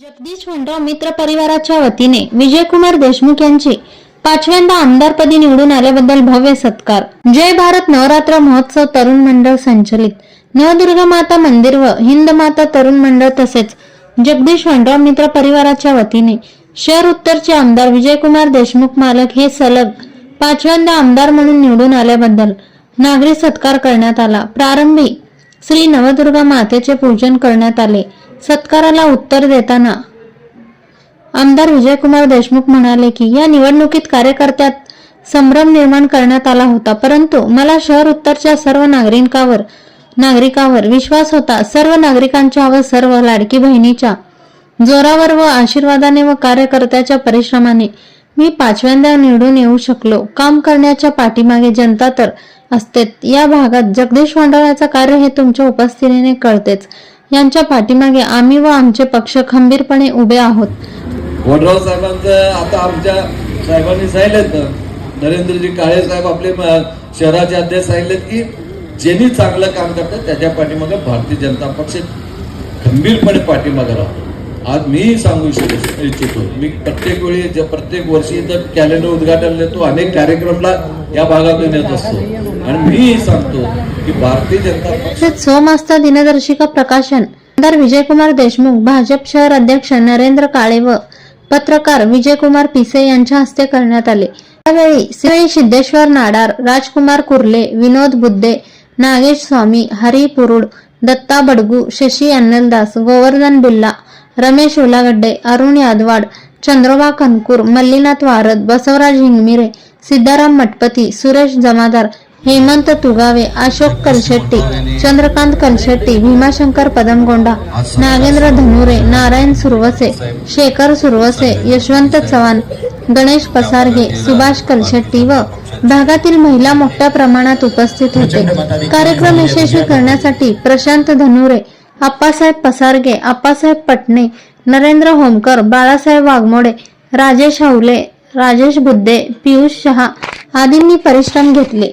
जगदीश वनराव मित्र परिवाराच्या वतीने विजयकुमार देशमुख यांची पाचव्यांदा आमदारपदी निवडून आल्याबद्दल भव्य सत्कार. जय भारत नवरात्र महोत्सव तरुण मंडळ संचलित. नवदुर्गा माता मंदिर व हिंद माता तरुण मंडळ तसेच जगदीश वंडराव मित्र परिवाराच्या वतीने शहर उत्तरचे आमदार विजयकुमार देशमुख मालक हे सलग पाचव्यांदा आमदार म्हणून निवडून आल्याबद्दल नागरी सत्कार करण्यात आला. प्रारंभी श्री नवदुर्गा मातेचे पूजन करण्यात आले. सत्काराला उत्तर देताना आमदार विजयकुमार देशमुख म्हणाले की या निवडणुकीत कार्यकर्त्यात संभ्रम निर्माण करण्यात आला होता परंतु मला शहर उत्तरच्या सर्व नागरिकांवर नागरिकांवर विश्वास होता. सर्व नागरिकांच्या व सर्व लाडकी बहिणीच्या जोरावर व आशीर्वादाने व कार्यकर्त्याच्या परिश्रमाने मी पाचव्यांदा निवडून येऊ शकलो. काम करण्याच्या पाठीमागे जनता तर असतेच. या भागात जगदीश वांडळाचं कार्य हे तुमच्या उपस्थितीने कळतेच. यांच्या पाठीमागे आम्ही व आमचे पक्ष खंबीरपणे उभे आहोत. वडराव साहेबांचं आता आमच्या साहेबांनी सांगितलं नरेंद्रजी काळे साहेब आपले शहराचे अध्यक्ष सांगितले की ज्यांनी चांगलं काम करतात त्याच्या पाठीमागे भारतीय जनता पक्ष खंबीरपणे पाठीमागे राहतो. आज मी सांगू इच्छितो इच्छितो. मी प्रत्येक वेळी जे प्रत्येक वर्षी जर कॅलेंडर उद्घाटन देतो अनेक कार्यक्रमला या भागातून येत असतो. आणि मी सांगतो की भारतीय जनता पक्ष तसेच दिनदर्शिका प्रकाशन. आमदार विजयकुमार देशमुख भाजप शहर अध्यक्ष नरेंद्र काळे व पत्रकार विजयकुमार पिसे यांच्या हस्ते करण्यात आले. त्यावेळी श्री सिद्धेश्वर नाडार राजकुमार कुर्ले विनोद बुद्धे नागेश स्वामी हरी पुरुड दत्ता बडगू शशी अन्नलदास गोवर्धन बिल्ला रमेश उलागड्डे अरुण यादवाड चंद्रोबा कनकूर मल्लीनाथ वारद बसवराज हिंगमिरे सिद्धाराम मटपती सुरेश जमादार हेमंत तुगावे अशोक कलशेट्टी चंद्रकांत कलशेट्टी भीमाशंकर पदमगोंडा नागेंद्र धनुरे नारायण सुरवसे शेखर सुरवसे यशवंत चव्हाण गणेश पसारगे सुभाष कलशेट्टी व भागातील महिला मोठ्या प्रमाणात उपस्थित होते. कार्यक्रम यशस्वी करण्यासाठी प्रशांत धनुरे आप्पासाहेब पसारगे आप्पासाहेब पटणे नरेंद्र होमकर बाळासाहेब वाघमोडे राजेश हवले राजेश बुद्धे पियुष शहा आदींनी परिश्रम घेतले.